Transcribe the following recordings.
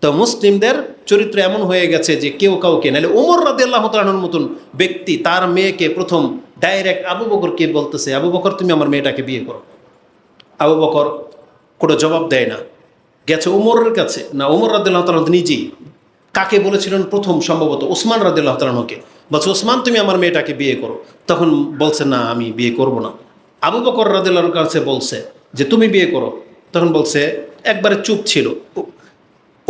তো মুসলিমদের চরিত্র এমন হয়ে গেছে যে কেউ কাউকে, নাহলে ওমর রাদি আল্লাহ তালানোর মতন ব্যক্তি তার মেয়েকে প্রথম ডাইরেক্ট আবু বকরকে বলতেছে, আবু বকর, তুমি আমার মেয়েটাকে বিয়ে করো। আবু বকর কোনো জবাব দেয় না। গেছে ওমরের কাছে। না ওমর রাদিল্লাহ তালাহ নিজেই কাকে বলেছিলেন প্রথম সম্ভবত? ওসমান রাদিল্লাহ তালাহকে বলছে ওসমান তুমি আমার মেয়েটাকে বিয়ে করো। তখন বলছে, না, আমি বিয়ে করব না। আবু বকর রাদিল্লাহর কাছে বলছে যে, তুমি বিয়ে করো। তখন বলছে, একবারে চুপ ছিল।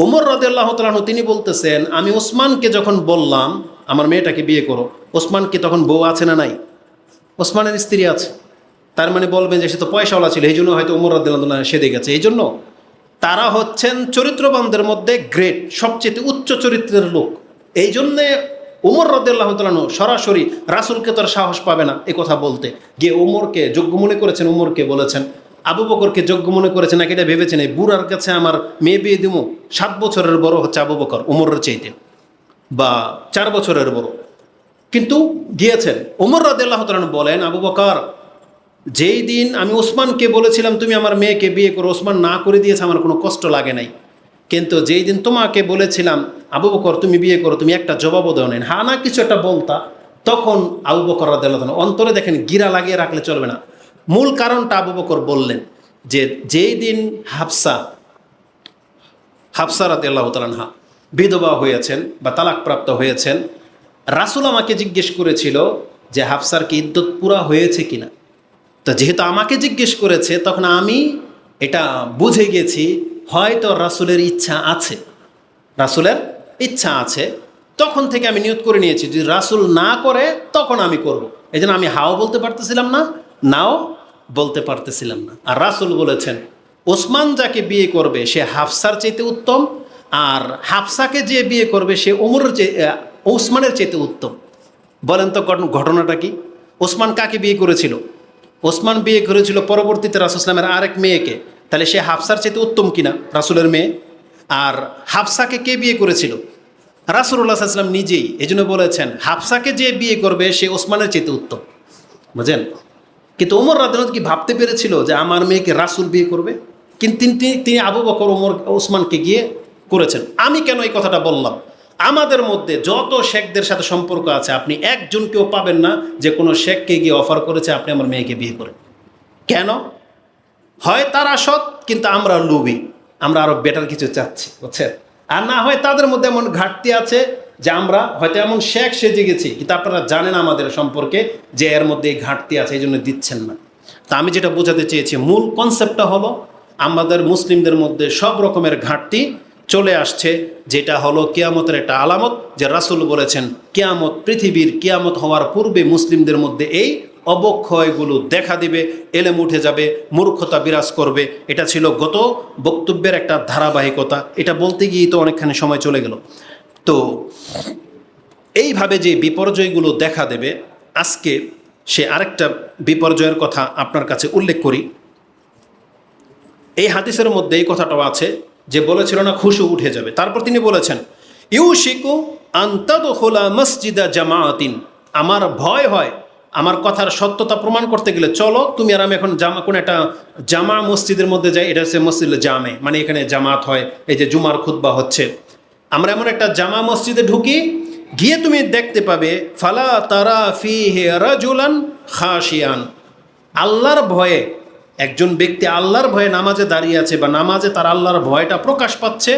ওমর রাদিল্লাহ তালাহ তিনি বলতেছেন, আমি ওসমানকে যখন বললাম, আমার মেয়েটাকে বিয়ে করো ওসমানকে তখন বউ আছে না নাই? ওসমানের স্ত্রী আছে। তার মানে বলবেন যে সে তো পয়সাওয়ালা ছিল, এই জন্য হয়তো ওমর রাদিল্লাহ সেদে গেছে। এই জন্য তারা হচ্ছেন চরিত্রবানদের মধ্যে গ্রেট, সবচেয়ে উচ্চ চরিত্রের লোক। এই জন্যে ওমর রদাল্লাহ তালানো সরাসরি রাসুলকে তার সাহস পাবে না এ কথা বলতে। গিয়ে ওমরকে যোগ্য মনে করেছেন ওমরকে বলেছেন আবু বকরকে যোগ্য মনে করেছে নাকি এটা ভেবেছেন এই বুড়ার কাছে আমার মেয়ে বিয়ে দিব, সাত বছরের বড় হচ্ছে আবু বকর ওমরের চাইতে, বা চার বছরের বড়। কিন্তু গিয়েছেন। ওমর রাদিল্লাহ বলেন, আবু বকর, যেই দিন আমি ওসমানকে বলেছিলাম, তুমি আমার মেয়েকে বিয়ে করো, ওসমান না করে দিয়েছে, আমার কোনো কষ্ট লাগে নাই। কিন্তু যেই দিন তোমাকে বলেছিলাম, আবু বকর, তুমি বিয়ে করো, তুমি একটা জবাবও দেও নেন হা, না, কিছু একটা বলতা, তখন আবু বকর রাদিয়াল্লাহু তাআলা অন্তরে দেখেন গিরা লাগিয়ে রাখলে চলবে না। মূল কারণটা আবু বকর বললেন যে যেই দিন হাফসা হাফসা রাদিয়াল্লাহু তাআলা বিধবা হয়েছেন বা তালাকপ্রাপ্ত হয়েছেন, রাসূল আমাকে জিজ্ঞেস করেছিল যে হাফসার কি ইদ্যত পুরা হয়েছে কিনা? তো যেহেতু আমাকে জিজ্ঞেস করেছে, তখন আমি এটা বুঝে গেছি, হয়তো রাসুলের ইচ্ছা আছে। রাসুলের ইচ্ছা আছে। তখন থেকে আমি নিয়োগ করে নিয়েছি, যদি রাসুল না করে, তখন আমি করব। এই আমি হাও বলতে পারতেছিলাম না নাও বলতে পারতেছিলাম না। আর রাসুল বলেছেন, ওসমান যাকে বিয়ে করবে সে হাফসার চাইতে উত্তম, আর হাফসাকে যে বিয়ে করবে সে ওমরের চেয়ে ওসমানের চাইতে উত্তম। বলেন তো ঘটনাটা কি? ওসমান কাকে বিয়ে করেছিল? ওসমান বিয়ে করেছিল পরবর্তীতে রাসুসলামের আরেক মেয়েকে। তাহলে সে হাফসার চেয়ে উত্তম কিনা রাসুলের মেয়ে। আর হাফসাকে কে বিয়ে করেছিল? রাসুল্লাহ সাল্লাম নিজেই এই জন্য বলেছেন, হাফসাকে যে বিয়ে করবে সে ওসমানের চেয়ে উত্তম। বুঝেন? কিন্তু ওমর রাদিয়াল্লাহু কি ভাবতে পেরেছিল যে আমার মেয়েকে রাসুল বিয়ে করবে? কিন্তু তিনি- তিনি আবু বকর, ওমর, ওসমানকে গিয়ে করেছেন। আমি কেন এই কথাটা বললাম? আমাদের মধ্যে যত শেখদের সাথে সম্পর্ক আছে, আপনি একজনকেও পাবেন না যে কোনো শেখকে গিয়ে অফার করেছে, আপনি আমার মেয়েকে বিয়ে করেন। কেন? হয় তারা সৎ, কিন্তু আমরা লুবি আমরা আরও বেটার কিছু চাচ্ছি, বুঝছেন? আর না হয় তাদের মধ্যে এমন ঘাটতি আছে যে আমরা হয়তো এমন শেখ সেজে গেছি, কিন্তু আপনারা জানেন আমাদের সম্পর্কে যে এর মধ্যে এই ঘাটতি আছে, এই জন্য দিচ্ছেন না। তা আমি যেটা বোঝাতে চেয়েছি, মূল কনসেপ্টটা হলো আমাদের মুসলিমদের মধ্যে সব রকমের ঘাটতি চলে আসছে, যেটা হলো কেয়ামতের একটা আলামত, যে রাসূল বলেছেন, কেয়ামত পৃথিবীর কেয়ামত হওয়ার পূর্বে মুসলিমদের মধ্যে এই অবক্ষয়গুলো দেখা দিবে, এলেম উঠে যাবে, মূর্খতা বিরাজ করবে। এটা ছিল গত বক্তব্যের একটা ধারাবাহিকতা। এটা বলতে গিয়েই তো অনেকখানি সময় চলে গেল। তো এইভাবে যে বিপর্যয়গুলো দেখা দেবে, আজকে সে আরেকটা বিপর্যয়ের কথা আপনার কাছে উল্লেখ করি। এই হাদিসের মধ্যে এই কথাটাও আছে যে বলেছিল না, খুশু উঠে যাবে। তারপর তিনি বলেছেন ইউ শিকু আন্তাদোলা মসজিদা জামাআতিন। আমার ভয় হয়, আমার কথার সত্যতা প্রমাণ করতে গেলে চলো, তুমি আর আমি এখন জামা, কোন একটা জামা মসজিদের মধ্যে যাই, এটা হচ্ছে মসজিদ জামে মানে এখানে জামাত হয়, এই যে জুমার খুতবা হচ্ছে। আমরা এমন একটা জামা মসজিদে ঢুকি, গিয়ে তুমি দেখতে পাবে, ফালা তারা ফি হে রাজুলান খাসিয়ান আল্লাহর ভয়ে, একজন ব্যক্তি আল্লাহর ভয়ে নামাজে দাঁড়িয়ে আছে বা নামাজে তার আল্লাহর ভয়টা প্রকাশ পাচ্ছে,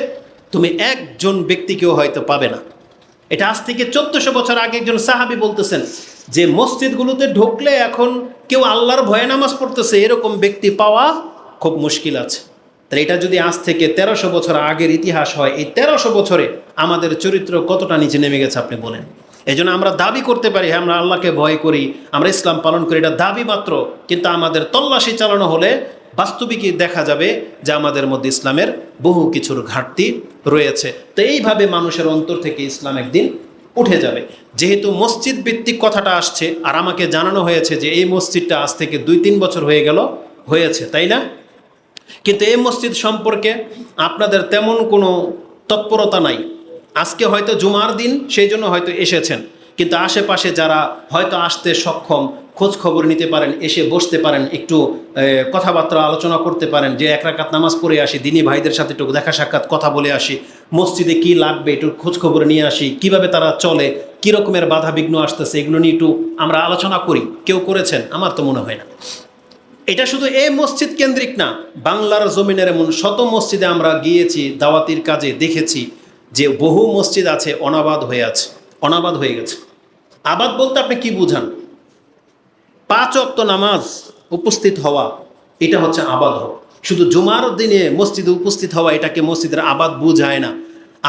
তুমি একজন ব্যক্তিকেও হয়তো পাবে না। এটা আজ থেকে চোদ্দশো বছর আগে একজন সাহাবি বলতেছেন যে, মসজিদগুলোতে ঢুকলে এখন কেউ আল্লাহর ভয়ে নামাজ পড়তেছে, এরকম ব্যক্তি পাওয়া খুব মুশকিল আছে। তাহলে এটা যদি আজ থেকে তেরোশো বছর আগের ইতিহাস হয়, এই তেরোশো বছরে আমাদের চরিত্র কতটা নিচে নেমে গেছে আপনি বলেন। এই জন্য আমরা দাবি করতে পারি হ্যাঁ আমরা আল্লাহকে ভয় করি, আমরা ইসলাম পালন করি, এটা দাবি মাত্র। কিন্তু আমাদের তল্লাশি চালানো হলে বাস্তবিকই দেখা যাবে যে আমাদের মধ্যে ইসলামের বহু কিছুর ঘাটতি রয়েছে। তো এইভাবে মানুষের অন্তর থেকে ইসলাম একদিন উঠে যাবে। যেহেতু মসজিদ ভিত্তিক কথাটা আসছে, আর আমাকে জানানো হয়েছে যে এই মসজিদটা আজ থেকে দুই তিন বছর হয়ে গেল, হয়েছে, তাই না? কিন্তু এই মসজিদ সম্পর্কে আপনাদের তেমন কোনো তৎপরতা নাই। আজকে হয়তো জুমার দিন, সেই জন্য হয়তো এসেছেন। কিন্তু আশেপাশে যারা হয়তো আসতে সক্ষম, খোঁজ খবর নিতে পারেন, এসে বসতে পারেন, একটু কথাবার্তা আলোচনা করতে পারেন, যে এক রাকাত নামাজ পড়ে আসি, দিনী ভাইদের সাথে একটু দেখা সাক্ষাৎ, কথা বলে আসি, মসজিদে কি লাগবে, একটু খোঁজ খবর নিয়ে আসি, কীভাবে তারা চলে, কী রকমের বাধা বিঘ্ন আসতেছে, এগুলো নিয়ে একটু আমরা আলোচনা করি। কেউ করেছেন? আমার তো মনে হয় না। এটা শুধু এই মসজিদ কেন্দ্রিক না, বাংলার জমিনের এমন শত মসজিদে আমরা গিয়েছি, দাওয়াতির কাজে দেখেছি যে বহু মসজিদ আছে অনাবাদ হয়ে আছে, অনাবাদ হয়ে গেছে। আবাদ বলতে আপনি কি বুঝান? পাঁচ অক্ত নামাজ উপস্থিত হওয়া, এটা হচ্ছে আবাদ হওয়া। শুধু জুমার দিনে মসজিদে উপস্থিত হওয়া, এটাকে মসজিদের আবাদ বুঝায় না।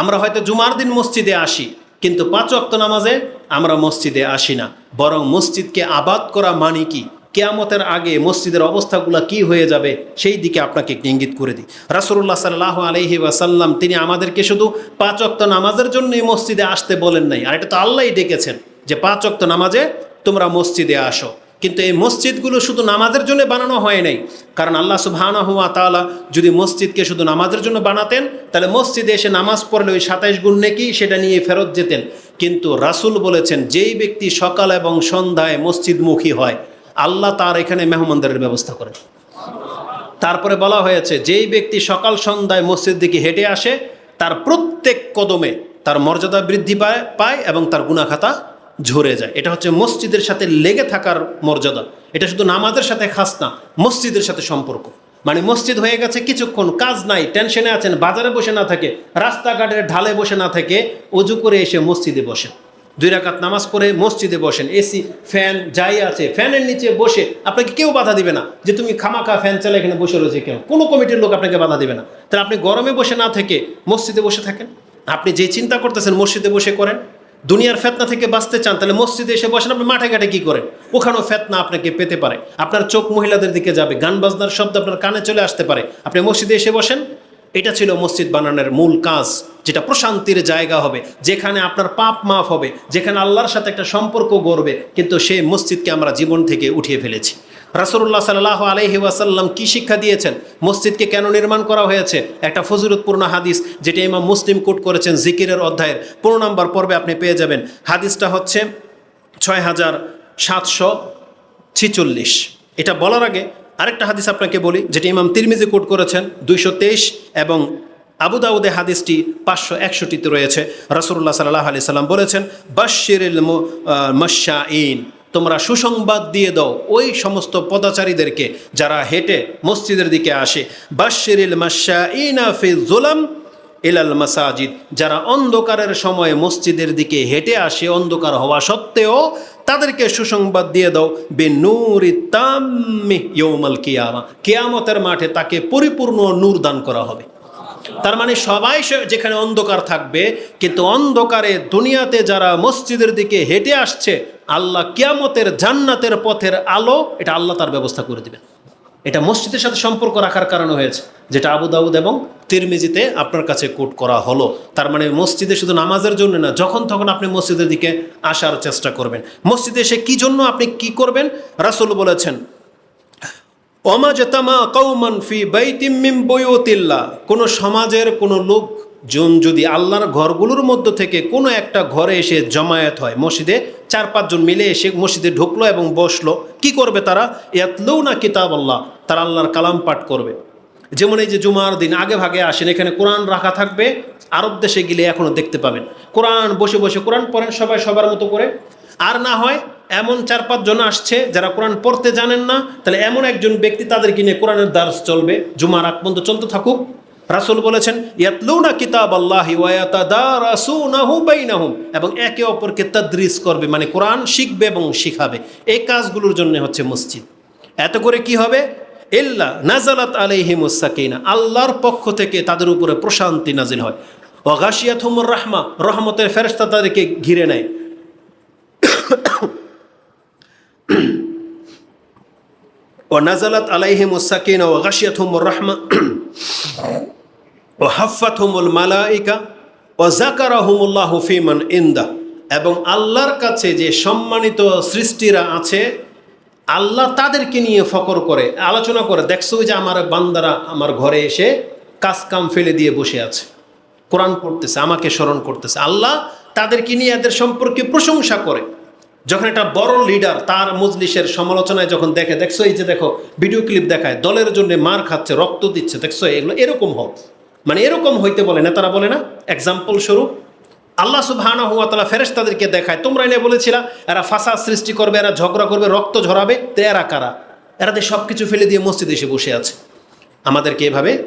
আমরা হয়তো জুমার দিন মসজিদে আসি, কিন্তু পাঁচ অক্ত নামাজে আমরা মসজিদে আসি না। বরং মসজিদকে আবাদ করা মানে কি? কেয়ামতের আগে মসজিদের অবস্থাগুলো কি হয়ে যাবে, সেই দিকে আপনাকে ইঙ্গিত করে দিই। রাসুল্লাহ সাল্লাহ আলহি ওয়াসাল্লাম, তিনি আমাদেরকে শুধু পাঁচ অক্ত নামাজের জন্য এই মসজিদে আসতে বলেন নাই। আর এটা তো আল্লাহই ডেকেছেন যে পাঁচ অক্ত নামাজে তোমরা মসজিদে আসো। কিন্তু এই মসজিদগুলো শুধু নামাজের জন্য বানানো হয় নাই। কারণ আল্লাহ সুবহানা হুয়া তাআলা যদি মসজিদকে শুধু নামাজের জন্য বানাতেন, তাহলে মসজিদে এসে নামাজ পড়লে ওই সাতাইশ গুণ নেকি সেটা নিয়ে ফেরত যেতেন। কিন্তু রাসূল বলেছেন, যেই ব্যক্তি সকাল এবং সন্ধ্যায় মসজিদমুখী হয় আল্লাহ তার এখানে মেহমানদারের ব্যবস্থা করেন তারপরে বলা হয়েছে, যেই ব্যক্তি সকাল সন্ধ্যায় মসজিদ দিকে হেঁটে আসে, তার প্রত্যেক কদমে তার মর্যাদা বৃদ্ধি পায় পায় এবং তার গুণাখাতা ঝরে যায়। এটা হচ্ছে মসজিদের সাথে লেগে থাকার মর্যাদা। এটা শুধু নামাজের সাথে খাস না, মসজিদের সাথে সম্পর্ক। মানে মসজিদ হয়ে গেছে কিছুক্ষণ, কাজ নাই, টেনশনে আছেন, বাজারে বসে না থাকে, রাস্তাঘাটের ঢালে বসে না থেকে, অজু করে এসে মসজিদে বসেন দুই রাকাত নামাজ পড়ে মসজিদে বসেন, এসি, ফ্যান যাই আছে, ফ্যানের নিচে বসে আপনাকে কেউ বাধা দিবে না যে তুমি খামাখা ফ্যান চালা এখানে বসে রয়েছে কেউ কোনো কমিটির লোক আপনাকে বাধা দিবে না। তাহলে আপনি গরমে বসে না থেকে মসজিদে বসে থাকেন। আপনি যে চিন্তা করতেছেন মসজিদে বসে করেন, দুনিয়ার ফেতনা থেকে বাঁচতে চান, তাহলে মসজিদে এসে বসেন, আপনি মাঠে ঘাটে কী করেন? ওখানেও ফেতনা আপনাকে পেতে পারে। আপনার চোখ মহিলাদের দিকে যাবে, গান বাজনার শব্দ আপনার কানে চলে আসতে পারে। আপনি মসজিদে এসে বসেন এটা ছিল মসজিদ বানানোর মূল কাজ, যেটা প্রশান্তির জায়গা হবে, যেখানে আপনার পাপ মাফ হবে, যেখানে আল্লাহর সাথে একটা সম্পর্ক গড়বে, কিন্তু সেই মসজিদকে আমরা জীবন থেকে উঠিয়ে ফেলেছি। রাসুল্লাহ সাল্লাহ আলহি ওয়াসাল্লাম কি শিক্ষা দিয়েছেন? মসজিদকে কেন নির্মাণ করা হয়েছে? একটা ফজিরতপূর্ণ হাদিস, যেটা ইমাম মুসলিম কোট করেছেন জিকিরের অধ্যায়ের পনেরো নম্বর পর্বে আপনি পেয়ে যাবেন। হাদিসটা হচ্ছে ছয় হাজার সাতশো ছিচল্লিশ। এটা বলার আগে আরেকটা হাদিস আপনাকে বলি, যেটি ইমাম তিরমিজি কোট করেছেন, দুইশো তেইশ এবং আবু দাউদে হাদিসটি পাঁচশো একষট্টিতে রয়েছে। রসুল্লাহ সাল্লাহ আলি সাল্লাম বলেছেন বাশিরিল মশাঈন তোমরা সুসংবাদ দিয়ে দাও ওই সমস্ত পদাচারীদেরকে যারা হেঁটে মসজিদের দিকে আসে। বাশিরিল মশাঈন ফি জুলাম ইলাল মাসাজিদ, যারা অন্ধকারের সময় মসজিদের দিকে হেঁটে আসে, অন্ধকার হওয়া সত্ত্বেও তাদেরকে সুসংবাদ দিয়ে দাও বে নূরি তাম্মি ইয়ৌমাল কিয়ামা। কিয়ামতের মাঠে তাকে পরিপূর্ণ নূর দান করা হবে। তার মানে সবাই যেখানে অন্ধকার থাকবে, কিন্তু অন্ধকারে দুনিয়াতে যারা মসজিদের দিকে হেঁটে আসছে, আল্লাহ কিয়ামতের জান্নাতের পথের আলো, এটা আল্লাহ তার ব্যবস্থা করে দিবেন। এটা মসজিদের সাথে সম্পর্ক রাখার কারণে হয়েছে, যেটা আবু দাউদ এবং তিরমিজিতে আপনার কাছে কোট করা হলো। তার মানে মসজিদে শুধু নামাজের জন্য না, যখন তখন আপনি মসজিদের দিকে আসার চেষ্টা করবেন। মসজিদে এসে কি জন্য আপনি কি করবেন? রাসুল বলেছেন, ওমা জেতামা কৌমান ফি বাইতিম বইউতিল্লা কোনো সমাজের কোনো লোক জন যদি আল্লাহর ঘরগুলোর মধ্য থেকে কোনো একটা ঘরে এসে জমায়েত হয় মসজিদে, চার পাঁচজন মিলে এসে মসজিদে ঢুকলো এবং বসল, কি করবে তারা? ইয়াতলেও না কিতাব আল্লাহ তারা আল্লাহর কালাম পাঠ করবে। যেমন এই যে জুমার দিন, আগে ভাগে আসেন, এখানে কোরআন রাখা থাকবে, আরব দেশে গেলে এখনও দেখতে পাবেন। কোরআন, বসে বসে কোরআন পড়েন সবাই সবার মতো করে। আর না হয়, এমন চার পাঁচজন আসছে, যারা কোরআন পড়তে জানেন না, তাহলে এমন একজন ব্যক্তি তাদেরকে নিয়ে কোরআনের দার্স চলবে, জুমার আগ পর্যন্ত চলতে থাকুক। রাসুল বলেছেন, ইয়াতলুনা কিতাব আল্লাহ বাইনাহুম। এবং একে অপরকে তদ্রিস করবে মানে কোরআন শিখবে এবং শিখাবে। এই কাজগুলোর জন্য হচ্ছে মসজিদ। এত করে কি হবে? ইল্লা নাজালাত আলাইহিমুসাকিনা আল্লাহর পক্ষ থেকে তাদের উপরে প্রশান্তি নাজিল হয়। অগাশিয়াত হুমুর রাহমা। রহমতের ফেরস্তা তাদেরকে ঘিরে নেয়। ও নাজালাত আলাইহিমুসাকিনা ও গাশিয়া হুমুর রাহমা। ও হাফাত হুমুল মালাইকা ও জাকারা হুমুল্লাহ হুফিমান ইন্দা এবং আল্লাহর কাছে যে সম্মানিত সৃষ্টিরা আছে, আল্লাহ তাদেরকে নিয়ে ফকর করে, আলোচনা করে, দেখছ যে আমার বান্দারা আমার ঘরে এসে কাজ কাম ফেলে দিয়ে বসে আছে। কোরআন পড়তেছে, আমাকে স্মরণ করতেছে। আল্লাহ তাদেরকে নিয়ে এদের সম্পর্কে প্রশংসা করে। যখন একটা বড় লিডার তার মজলিসের সমালোচনায় যখন দেখে, দেখছ এই যে দেখো ভিডিও ক্লিপ দেখায়, দলের জন্য মার খাচ্ছে, রক্ত দিচ্ছে, দেখছ এগুলো এরকম হোক। মানে এরকম হইতে বলে, নেতারা বলে না? এক্সাম্পল স্বরূপ, আল্লাহ সুবহানাহু ওয়া তাআলা ফেরেশতাদেরকে দেখায়। তোমরা এনে বলেছিলা, এরা ফাসাদ সৃষ্টি করবে, এরা ঝগড়া করবে, রক্ত ঝরাবে, তো এরা কারা? এরা সব কিছু ফেলে দিয়ে মসজিদে এসে বসে আছে। আমাদেরকে এভাবে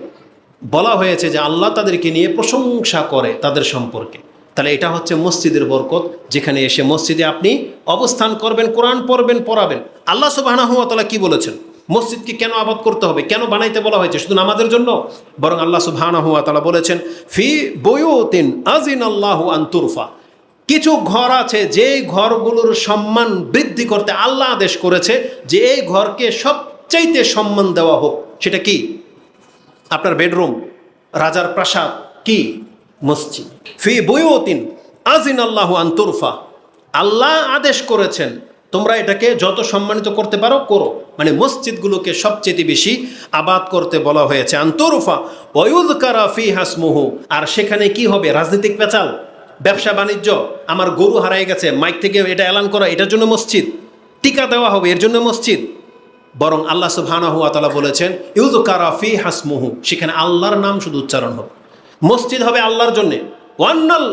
বলা হয়েছে যে আল্লাহ তাদেরকে নিয়ে প্রশংসা করে তাদের সম্পর্কে। তাহলে এটা হচ্ছে মসজিদের বরকত, যেখানে এসে মসজিদে আপনি অবস্থান করবেন, কোরআন পড়বেন, পড়াবেন। আল্লাহ সুবহানাহু ওয়া কি বলেছেন? মসজিদকে কেন আবাদ করতে হবে, কেন বানাইতে বলা হয়েছে? শুধু নামাজের জন্য? বরং আল্লাহ সুবহানাহু ওয়া তাআলা বলেছেন, ফি বয়ুতিন আজিন আল্লাহু আনতুরফা কিছু ঘর আছে যে ঘরগুলোর সম্মান বৃদ্ধি করতে আল্লাহ আদেশ করেছে যে এই ঘরকে সবচাইতে সম্মান দেওয়া হোক। সেটা কি? আপনার বেডরুম, রাজার প্রাসাদ, কি? মসজিদ। ফি বইওতিন আজিন আল্লাহ আন্তরফা আল্লাহ আদেশ করেছেন, তোমরা এটাকে যত সম্মানিত করতে পারো, করো। মানে মসজিদগুলোকে সবচেয়ে বেশি আবাদ করতে বলা হয়েছে। আন্তরফা ওয়ুদ কারা ফি হাসমুহু আর সেখানে কি হবে? রাজনৈতিক পেঁচাল, ব্যবসা বাণিজ্য। আমার গরু হারাই গেছে, মাইক থেকে এটা এলান করা, এটার জন্য মসজিদ। টিকা দেওয়া হবে, এর জন্য মসজিদ। বরং আল্লাহ সুবহানাহু ওয়া বলেছেন, ইউযকারা ফি হাসমুহু সেখানে আল্লাহর নাম শুধু উচ্চারণ হবে। মসজিদ হবে আল্লাহর জন্য। ওয়ান্নাল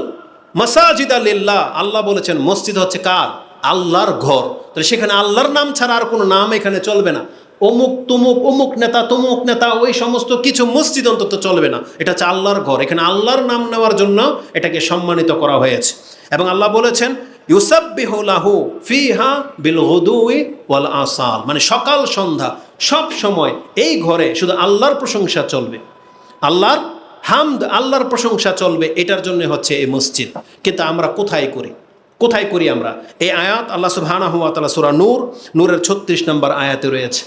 মাসাজিদ আল্লাহ বলেছেন, মসজিদ হচ্ছে কার? আল্লাহর ঘর। তাহলে সেখানে আল্লাহর নাম ছাড়া আর কোনো নাম এখানে চলবে না। অমুক তুমুক, অমুক নেতা, তমুক নেতা, ওই সমস্ত কিছু মসজিদ অন্তত চলবে না। এটা হচ্ছে আল্লাহর ঘর। এখানে আল্লাহর নাম নেওয়ার জন্য এটাকে সম্মানিত করা হয়েছে। এবং আল্লাহ বলেছেন মানে সকাল সন্ধ্যা, সব সময় এই ঘরে শুধু আল্লাহর প্রশংসা চলবে। আল্লাহর হামদ, আল্লাহর প্রশংসা চলবে, এটার জন্য হচ্ছে এই মসজিদ। কিন্তু আমরা কোথায় করি? কোথায় করি আমরা? এই আয়াত আল্লাহ সুবহানাহু ওয়া সূরা নূর, নূরের 36 নম্বর আয়াতে রয়েছে।